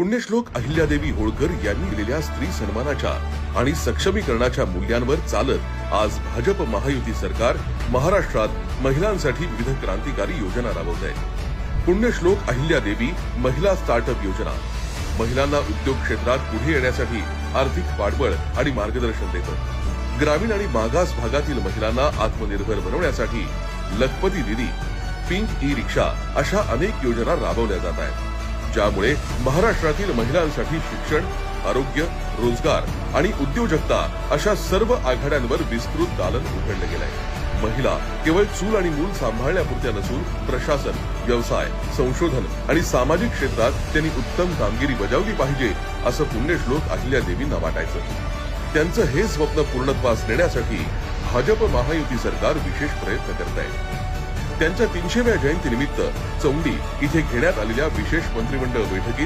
पुण्यश्लोक अहिल्यादेवी होळकर यांनी दिलेल्या स्त्री सन्मानाच्या आणि सक्षमीकरणाच्या मूल्यांवर चालत आज भाजप महायुती सरकार महाराष्ट्रात महिलांसाठी विविध क्रांतिकारी योजना राबवत आहे पुण्यश्लोक अहिल्यादेवी महिला स्टार्टअप योजना. महिलांना उद्योग क्षेत्रात पुढे येण्यासाठी आर्थिक पाठबळ आणि मार्गदर्शन देतं. ग्रामीण आणि मागास भागातील महिलांना आत्मनिर्भर बनवण्यासाठी लखपती दिदी पिंक ई रिक्षा अशा अनेक योजना राबवल्या जात आहेत. ज्यामुळे महाराष्ट्रातील महिलांसाठी शिक्षण आरोग्य रोजगार आणि उद्योजकता अशा सर्व आघाड्यांवर विस्तृत दालन उघडलं गेलंय. महिला केवळ चूल आणि मूल सांभाळण्यापुरत्या नसून प्रशासन व्यवसाय संशोधन आणि सामाजिक क्षेत्रात त्यांनी उत्तम कामगिरी बजावली पाहिजे असं पुण्यश्लोक अहिल्या देवींना वाटायचं त्यांचं हे स्वप्न पूर्णत्वास नेण्यासाठी भाजप महायुती सरकार विशेष प्रयत्न करत आहे. त्यांच्या तीनशेव्या जयंतीनिमित्त चौंडी इथे घेण्यात आलेल्या विशेष मंत्रिमंडळ बैठकीत